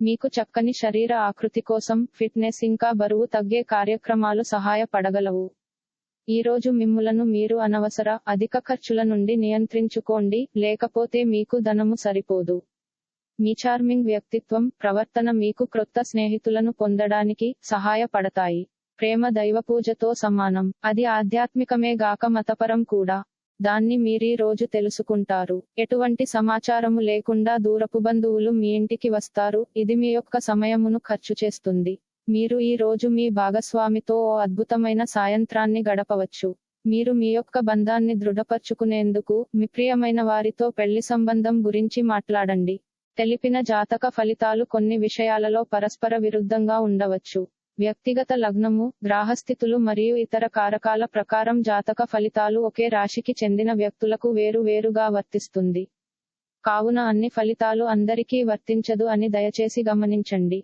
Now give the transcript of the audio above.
మీకు చక్కని శరీర ఆకృతి కోసం ఫిట్నెస్ ఇంకా బరువు తగ్గే కార్యక్రమాలు సహాయపడగలవు. ఈ రోజు మిమ్ములను మీరు అనవసర అధిక ఖర్చుల నుండి నియంత్రించుకోండి లేకపోతే మీకు ధనము సరిపోదు. మీ చార్మింగ్ వ్యక్తిత్వం ప్రవర్తన మీకు క్రొత్త స్నేహితులను పొందడానికి సహాయపడతాయి. ప్రేమ దైవపూజతో సమానం. అది ఆధ్యాత్మికమే గాక మతపరం కూడా. దాన్ని మీరీ రోజు తెలుసుకుంటారు. ఎటువంటి సమాచారము లేకుండా దూరపు బంధువులు మీ ఇంటికి వస్తారు. ఇది మీ యొక్క సమయమును ఖర్చు చేస్తుంది. మీరు ఈ రోజు మీ భాగస్వామితో ఓ అద్భుతమైన సాయంత్రాన్ని గడపవచ్చు. మీరు మీ యొక్క బంధాన్ని దృఢపరుచుకునేందుకు మీ ప్రియమైన వారితో పెళ్ళి సంబంధం గురించి మాట్లాడండి. తెలిపిన జాతక ఫలితాలు కొన్ని విషయాలలో పరస్పర విరుద్ధంగా ఉండవచ్చు. వ్యక్తిగత లగ్నము గ్రాహస్థితులు మరియు ఇతర కారకాల ప్రకారం జాతక ఫలితాలు ఒకే రాశికి చెందిన వ్యక్తులకు వేరు వేరుగా వర్తిస్తుంది. కావున అన్ని ఫలితాలు అందరికీ వర్తించదు అని దయచేసి గమనించండి.